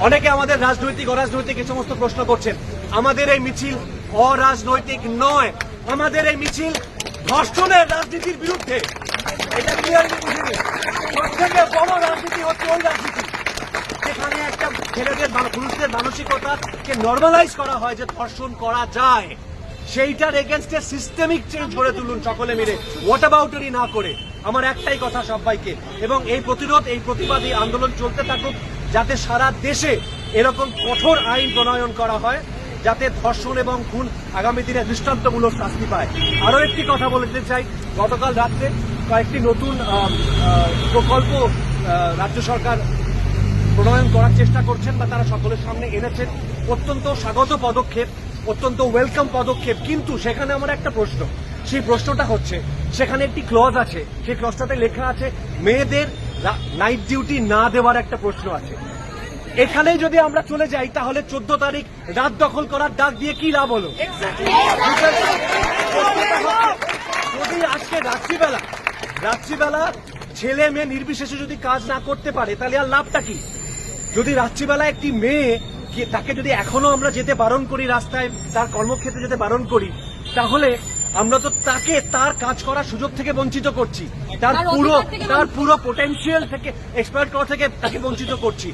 অনেকে আমাদের রাজনৈতিক, অরাজনৈতিক এই সমস্ত প্রশ্ন করছেন। আমাদের এই মিছিল অরাজনৈতিক নয়। আমাদের এই মিছিল ধর্ষণের রাজনীতির বিরুদ্ধে। এটা ক্লিয়ারলি বড় রাজনীতি হচ্ছে ওই রাজনীতি। যেখানে একটা ছেলেদের পুরুষদের মানসিকতাকে নর্মালাইজ করা হয় যে ধর্ষণ করা যায়। সেইটার এগেনস্টে সিস্টেমিক চেঞ্জ করে তুলুন সকলে মিলে। হোয়াট অ্যাবাউটারি না করে? আমার একটাই কথা সবাইকে। এবং এই প্রতিরোধ, এই প্রতিবাদী আন্দোলন চলতে থাকুক। যাতে সারা দেশে এরকম কঠোর আইন প্রণয়ন করা হয়, যাতে ধর্ষণ এবং খুন আগামী দিনে দৃষ্টান্তমূলক শাস্তি পায়। আরও একটি কথা বলতে চাই, গতকাল রাত্রে কয়েকটি নতুন প্রকল্প রাজ্য সরকার প্রণয়ন করার চেষ্টা করছেন বা তারা সকলের সামনে এনেছেন। অত্যন্ত স্বাগত পদক্ষেপ, অত্যন্ত ওয়েলকাম পদক্ষেপ। কিন্তু সেখানে আমার একটা প্রশ্ন, সেই প্রশ্নটা হচ্ছে, সেখানে একটি ক্লজ আছে, সেই ক্লজটাতে লেখা আছে, মেয়েদের নাইট ডিউটি না দেওয়ার একটা প্রশ্ন আছে। এখানেই যদি আমরা চলে যাই তাহলে চোদ্দ তারিখ রাত দখল করার ডাক দিয়ে কি লাভ হলো? যদি আজকে রাত্রিবেলা রাত্রিবেলা ছেলে মেয়ে নির্বিশেষে যদি কাজ না করতে পারে তাহলে আর লাভটা কি? যদি রাত্রিবেলা একটি মেয়ে তাকে যদি এখনও আমরা যেতে বারণ করি রাস্তায় তার কর্মক্ষেত্রে যেতে বারণ করি তাহলে আমরা তো তাকে তার কাজ করার সুযোগ থেকে বঞ্চিত করছি। তার পুরো তার পুরো পোটেনশিয়াল থেকে এক্সপায়ার করা থেকে তাকে বঞ্চিত করছি।